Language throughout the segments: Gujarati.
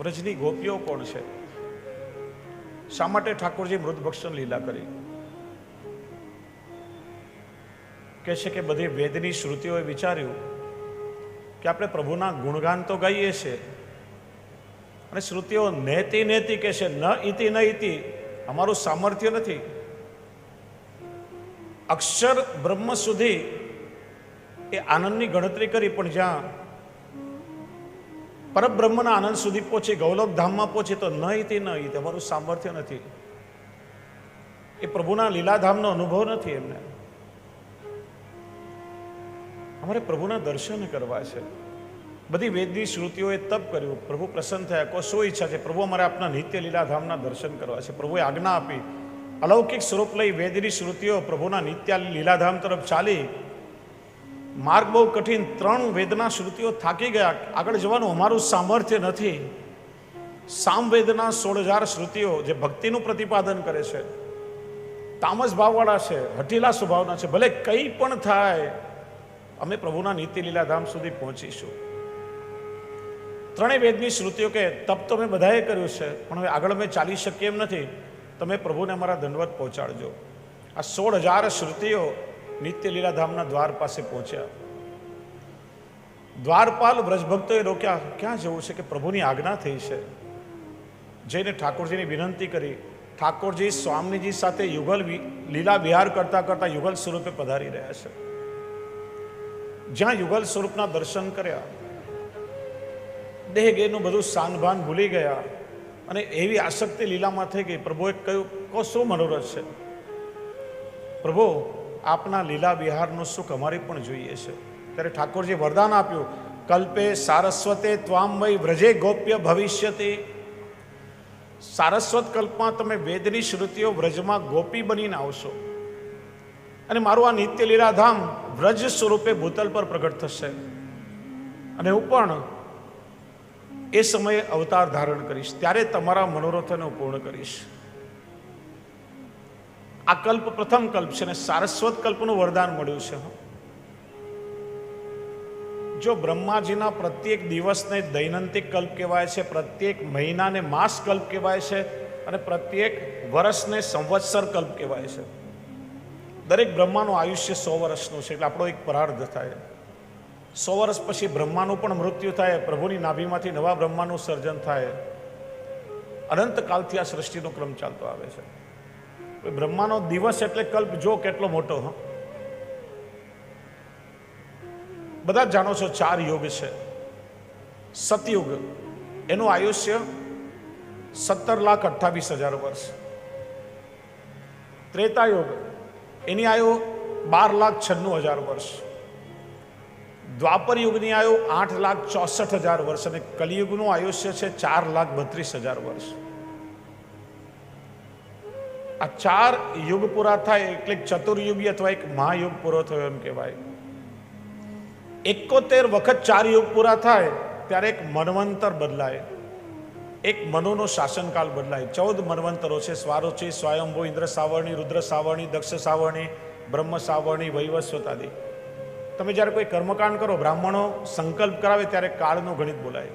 વ્રજની ગોપીઓ કોણ છે? શા માટે ઠાકોરજી મૃતભક્ષણ લીલા કરી? કહે છે કે બધી વેદની શ્રુતિઓએ વિચાર્યું કે આપણે પ્રભુના ગુણગાન તો ગાઈએ છીએ, અને શ્રુતિઓ નેતી નેતી કે છે, ન ઇતિ ન ઇતિ અમારું સામર્થ્ય નથી. અક્ષર બ્રહ્મ સુધી એ આનંદની ગણતરી કરી, પણ જ્યાં પરબ્રહ્મના આનંદ સુધી પહોંચે ગૌલોક ધામમાં પહોંચી તો ન તે ન ઇતિ અમારું સામર્થ્ય નથી. એ પ્રભુના લીલાધામનો અનુભવ નથી એમને. અમારે પ્રભુના દર્શન કરવા છે. બધી વેદની શ્રુતિઓએ તપ કર્યું. પ્રભુ પ્રસન્ન થયા. કો શું ઈચ્છા છે? પ્રભુ અમારે આપના નિત્ય લીલાધામના દર્શન કરવા છે. પ્રભુએ આજ્ઞા આપી. અલૌકિક સ્વરૂપ લઈ વેદની શ્રુતિઓ પ્રભુના નિત્ય લીલાધામ તરફ ચાલી. માર્ગ બહુ કઠિન. ત્રણ વેદના શ્રુતિઓ થાકી ગયા. આગળ જવાનું અમારું સામર્થ્ય નથી. સામવેદના સોળ હજાર શ્રુતિઓ જે ભક્તિનું પ્રતિપાદન કરે છે. તામસ ભાવવાળા છે, હઠીલા સ્વભાવના છે. ભલે કંઈ પણ થાય, અમે પ્રભુના નિત્ય લીલાધામ સુધી પહોંચીશું. ત્રણેય વેદની શ્રુતિઓ કે, તપ તો મેં બધાએ કર્યું છે, પણ હવે આગળ અમે ચાલી શકીએ એમ નથી. તમે પ્રભુને અમારા દંડવત પહોંચાડજો. આ સોળ હજાર શ્રુતિઓ નિત્ય લીલાધામના દ્વાર પાસે પહોંચ્યા. દ્વારપાલ વ્રજભક્તોએ રોક્યા, ક્યાં જવું છે કે પ્રભુની આજ્ઞા થઈ છે? જઈને ઠાકોરજીની વિનંતી કરી. ઠાકોરજી સ્વામીજી સાથે યુગલ લીલા વિહાર કરતા કરતા યુગલ સ્વરૂપે પધારી રહ્યા છે. જ્યાં યુગલ સ્વરૂપના દર્શન કર્યા દેહ ગેરનું બધું સાનભાન ભૂલી ગયા અને એવી આસક્તિ લીલામાં થઈ ગઈ. પ્રભુએ કહ્યું કહો શું મનોરથ છે. પ્રભુ આપના લીલા વિહારનું સુખ અમારે પણ જોઈએ છે. ત્યારે ઠાકોરજી વરદાન આપ્યું, કલ્પે સારસ્વતે ત્વામય વ્રજે ગોપ્ય ભવિષ્યતે. સારસ્વત કલ્પમાં તમે વેદની શ્રુતિઓ વ્રજમાં ગોપી બનીને આવશો. અને મારું આ નિત્ય લીલાધામ વ્રજ સ્વરૂપે ભૂતલ પર પ્રગટ થશે. અને હું પણ એ સમયે અવતાર ધારણ કરીશ. ત્યારે તમારા મનોરથોને પૂર્ણ કરીશ. આ કલ્પ પ્રથમ કલ્પ છે અને સારસ્વત કલ્પનું વરદાન મળ્યું છે જો બ્રહ્માજીના પ્રત્યેક દિવસને દૈનંતિક કલ્પ કહેવાય છે, પ્રત્યેક મહિનાને માસ કલ્પ કહેવાય છે અને પ્રત્યેક વર્ષને સંવત્સર કલ્પ કહેવાય છે. દરેક બ્રહ્માનું આયુષ્ય સો વર્ષનું છે, એટલે આપણો એક પ્રાર્ધ થાય. સો વર્ષ પછી બ્રહ્માનું પણ મૃત્યુ થાય, પ્રભુની નાભીમાંથી નવા બ્રહ્માનું સર્જન થાય. અનંતકાલથી આ સૃષ્ટિનો ક્રમ ચાલતો આવે છે. બ્રહ્માનો દિવસ એટલે કલ્પ જો કેટલો મોટો, હ. બધા જ જાણો છો ચાર યુગ છે. સતયુગ, એનું આયુષ્ય સત્તર લાખ અઠ્ઠાવીસ હજાર વર્ષ. ત્રેતાયુગ, એની આયુ બાર લાખ છન્નું હજાર વર્ષ. દ્વાપર યુગની આયુ આઠ લાખ ચોસઠ હજાર વર્ષ અને કલિયુગનું આયુષ્ય છે ચાર લાખ બત્રીસ હજાર વર્ષ. આ ચાર યુગ પૂરા થાય, એટલે ચતુર્યુગી અથવા એક મહાયુગ પૂરો થયો એમ કહેવાય. એકોતેર વખત ચાર યુગ પૂરા થાય, ત્યારે એક મનવંતર બદલાય. એક મનુનો શાસનકાલ બદલાય. ચૌદ મનવંતરો છે, સ્વારોચિ, સ્વયંભુ, ઇન્દ્ર સાવરણી, રુદ્ર સાવરણી, દક્ષ સાવરણી, બ્રહ્મ સાવરણી વૈવસ્વતાદી તમે જ્યારે કોઈ કર્મકાંડ કરો, બ્રાહ્મણો સંકલ્પ કરાવે ત્યારે કાળનું ગણિત બોલાય.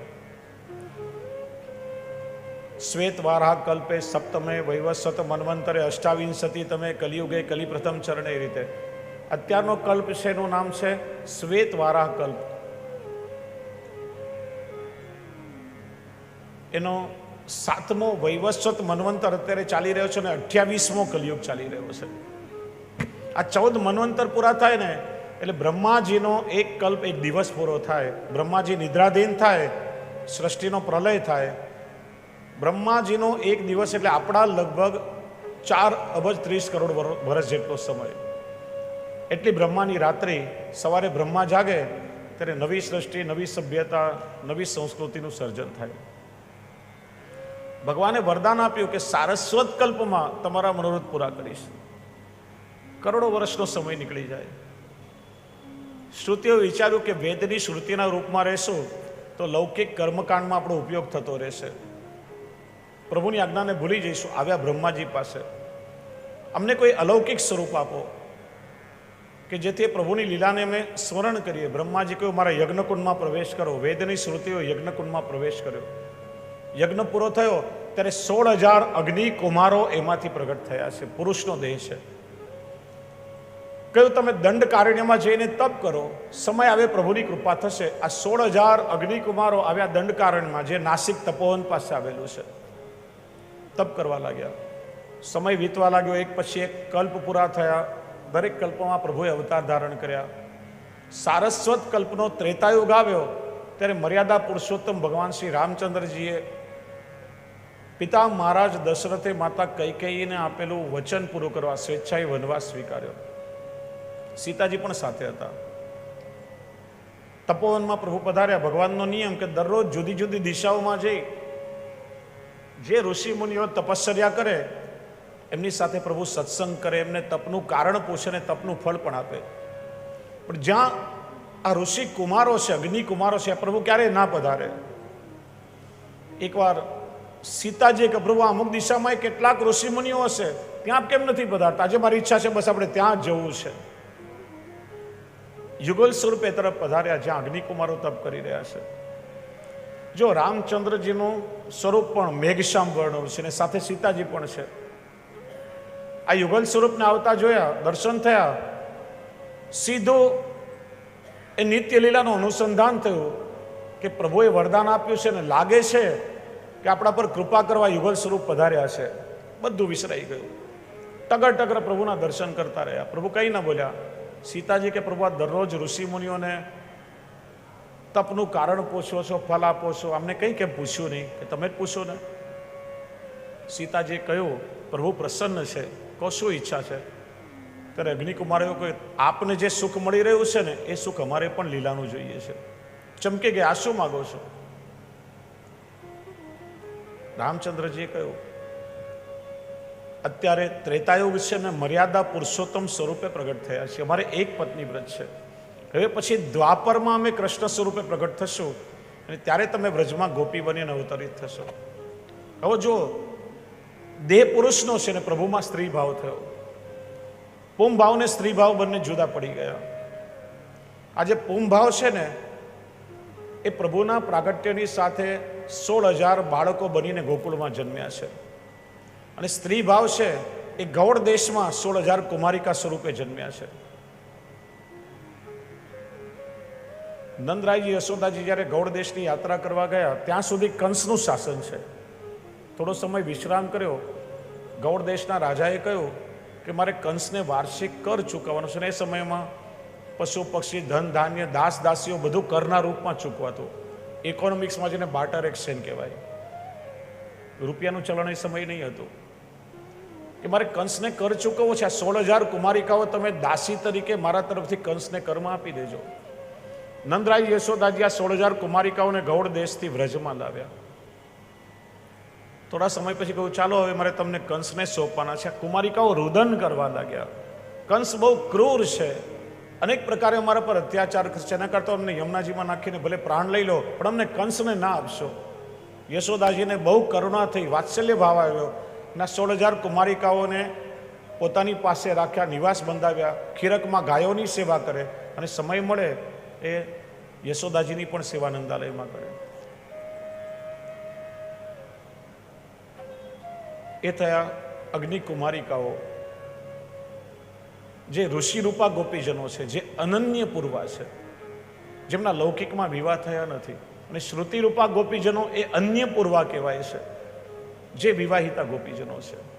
શ્વેત વારાહ કલ્પે સપ્તમે વૈવસ્વત મન્વંતરે અષ્ટાવિંશતિ તમે કલિયુગે કલી ચરણે એ રીતે. અત્યારનો કલ્પ છે, એનું નામ છે શ્વેત વારાહ કલ્પ. એનો સાતમો વૈવસ્વત મન્વંતર અત્યારે ચાલી રહ્યો છે અને અઠ્યાવીસમો કલિયુગ ચાલી રહ્યો છે. આ ચૌદ મન્વંતર પૂરા થાય ને, એટલે બ્રહ્માજીનો એક કલ્પ એક દિવસ પૂરો થાય. બ્રહ્માજી નિદ્રાધીન થાય, સૃષ્ટિનો પ્રલય થાય બ્રહ્માજીનો એક દિવસ એટલે આપણા લગભગ ચાર અબજ ત્રીસ કરોડ વર્ષ જેટલો સમય. એટલી બ્રહ્માની રાત્રિ સવારે બ્રહ્મા જાગે, ત્યારે નવી સૃષ્ટિ, નવી સભ્યતા, નવી સંસ્કૃતિનું સર્જન થાય. ભગવાને વરદાન આપ્યું કે સારસ્વત કલ્પમાં તમારા મનોરથ પૂરા કરીશ. કરોડો વર્ષનો સમય નીકળી જાય. શ્રુતિઓ વિચાર્યું કે વેદની શ્રુતિના રૂપમાં રહેશું, તો લૌકિક કર્મકાંડમાં આપણો ઉપયોગ થતો રહેશે. પ્રભુની આજ્ઞાને ભૂલી જઈશું. આવ્યા બ્રહ્માજી પાસે. અમને કોઈ અલૌકિક સ્વરૂપ આપો કે જેથી પ્રભુની લીલાને અમે સ્મરણ કરીએ. બ્રહ્માજી કહ્યું, મારા યજ્ઞકુંડમાં પ્રવેશ કરો. વેદની શ્રુતિઓ યજ્ઞકુંડમાં પ્રવેશ કર્યો. યજ્ઞ પૂરો થયો ત્યારે સોળ હજાર અગ્નિ કુમારો એમાંથી પ્રગટ થયા છે. પુરુષનો દેહ છે. કહ્યું, તમે દંડ કારણ્યમાં જઈને તપ કરો. સમય આવે, પ્રભુની કૃપા થશે. આ સોળ હજાર અગ્નિકુમારો આવ્યા દંડ કારણમાં જે નાસિક તપોવન પાસે આવેલું છે. તપ કરવા લાગ્યા. સમય વીતવા લાગ્યો, એક પછી એક કલ્પ પૂરા થયા. દરેક કલ્પમાં પ્રભુએ અવતાર ધારણ કર્યા. સારસ્વત કલ્પનો ત્રેતાયુગ આવ્યો, ત્યારે મર્યાદા પુરુષોત્તમ ભગવાન શ્રી રામચંદ્રજીએ પિતા મહારાજ દશરથે માતા કૈકેયીને આપેલું વચન પૂરું કરવા સ્વેચ્છાએ વનવાસ સ્વીકાર્યો. સીતાજી પણ સાથે હતા. તપોવનમાં પ્રભુ પધાર્યા. ભગવાનનો નિયમ કે દરરોજ જુદી જુદી દિશાઓમાં જઈ જે ઋષિ મુનિઓ તપશ્ચર્યા કરે, એમની સાથે પ્રભુ સત્સંગ કરે, એમને તપનું કારણ પૂછે અને તપનું ફળ પણ આપે. પણ જ્યાં આ ઋષિ કુમારો છે, અગ્નિ કુમારો છે પ્રભુ ક્યારેય ના પધારે. એકવાર સીતાજી કે પ્રભુ અમુક દિશામાં કેટલાક ઋષિ મુનિઓ હશે, ત્યાં કેમ નથી પધારતા? આજે મારી ઈચ્છા છે, બસ આપણે ત્યાં જવું છે. યુગલ સ્વરૂપે તરફ પધાર્યા, જ્યાં અગ્નિકુમારો તપ કરી રહ્યા છે. જો રામચંદ્રજીનું સ્વરૂપ પણ મેઘશ્યામ વર્ણવ છે અને સાથે સીતાજી પણ છે. આ યુગલ સ્વરૂપને આવતા જોયા, દર્શન થયા. સીધું એ નિત્ય લીલાનું અનુસંધાન થયું કે પ્રભુએ વરદાન આપ્યું છે ને લાગે છે કે આપણા પર કૃપા કરવા યુગલ સ્વરૂપ પધાર્યા છે. બધું વિસરાઈ ગયું. ટગર ટગર પ્રભુના દર્શન કરતા રહ્યા. પ્રભુ કંઈ ન બોલ્યા. સીતાજી કે પ્રભુ આ દરરોજ ઋષિ મુનિઓને તપનું કારણ પૂછો છો ફલ આપો છો? અમને કંઈ કેમ પૂછ્યું નહીં? કે તમે જ પૂછો ને? સીતાજીએ કહ્યું, પ્રભુ પ્રસન્ન છે. કહો શું ઈચ્છા છે? ત્યારે અગ્નિકુમારે એવું કહ્યું આપને જે સુખ મળી રહ્યું છે ને, એ સુખ અમારે પણ લીલાનું જોઈએ છે. ચમકે ગયા આ શું માગો છો? રામચંદ્રજીએ કહ્યું, અત્યારે ત્રેતાયુગ છે ને મર્યાદા પુરુષોત્તમ સ્વરૂપે પ્રગટ થયા છે. અમારે એક પત્ની વ્રત છે. હવે પછી દ્વાપરમાં અમે કૃષ્ણ સ્વરૂપે પ્રગટ થશું અને ત્યારે તમે વ્રજમાં ગોપી બનીને અવતરિત થશો. હવે જો દેહ પુરુષનો છે ને પ્રભુમાં સ્ત્રી ભાવ થયો. પૂમ ભાવ ને સ્ત્રી ભાવ બંને જુદા પડી ગયા. આજે પૂમ ભાવ છે ને એ પ્રભુના પ્રાગટ્યની સાથે સોળ હજાર બાળકો બનીને ગોકુળમાં જન્મ્યા છે. અને સ્ત્રી ભાવ છે એ ગૌડ દેશમાં સોળ હજાર કુમારિકા સ્વરૂપે જન્મ્યા છે. નંદરાયજી યશોદાજી જ્યારે ગૌડ દેશની યાત્રા કરવા ગયા, ત્યાં સુધી કંસનું શાસન છે. થોડો સમય વિશ્રામ કર્યો. ગૌડ દેશના રાજાએ કહ્યું કે મારે કંસને વાર્ષિક કર ચૂકવવાનો છે અને એ સમયમાં પશુ, પક્ષી, ધન, ધાન્ય, દાસ, દાસીઓ બધું કરના રૂપમાં ચૂકવાતું. ઇકોનોમિક્સમાં જેને બાટર એક્સચેન્જ કહેવાય. રૂપિયાનું ચલણ એ સમય નહીં હતું. કે મારે કંસને કર ચૂકવવો છે, આ સોળ હજાર કુમારિકાઓ તમે દાસી તરીકે મારા તરફથી કંસને કરમાં આપી દેજો. નંદરાય યશોદાજી આ સોળ હજાર કુમારિકાઓને ગૌડ દેશથી વ્રજમાં લાવ્યા. થોડા સમય પછી કહ્યું, ચાલો, હવે મારે તમને કંસને સોંપવાના છે. કુમારિકાઓ રુદન કરવા લાગ્યા. કંસ બહુ ક્રૂર છે. અનેક પ્રકારે અમારા પર અત્યાચાર કરશે. એના કરતાં અમને યમુનાજીમાં નાખીને ભલે પ્રાણ લઈ લો, પણ અમને કંસને ના આપશો. યશોદાજીને બહુ કરુણા થઈ, વાત્સલ્ય ભાવ આવ્યો ના સોળ હજાર કુમારિકાઓને પોતાની પાસે રાખ્યા, નિવાસ બંધાવ્યા, ખીરકમાં ગાયોની સેવા કરે અને સમય મળે એ યશોદાજીની પણ સેવા નંદાલયમાં કરે એ થયા અગ્નિ કુમારિકાઓ જે ઋષિરૂપા ગોપીજનો છે, જે અનન્ય પૂર્વા છે, જેમના લૌકિકમાં વિવાહ થયા નથી. અને શ્રુતિરૂપા ગોપીજનો એ અન્ય પૂર્વા કહેવાય છે, જે વિવાહિતા ગોપીજનો છે.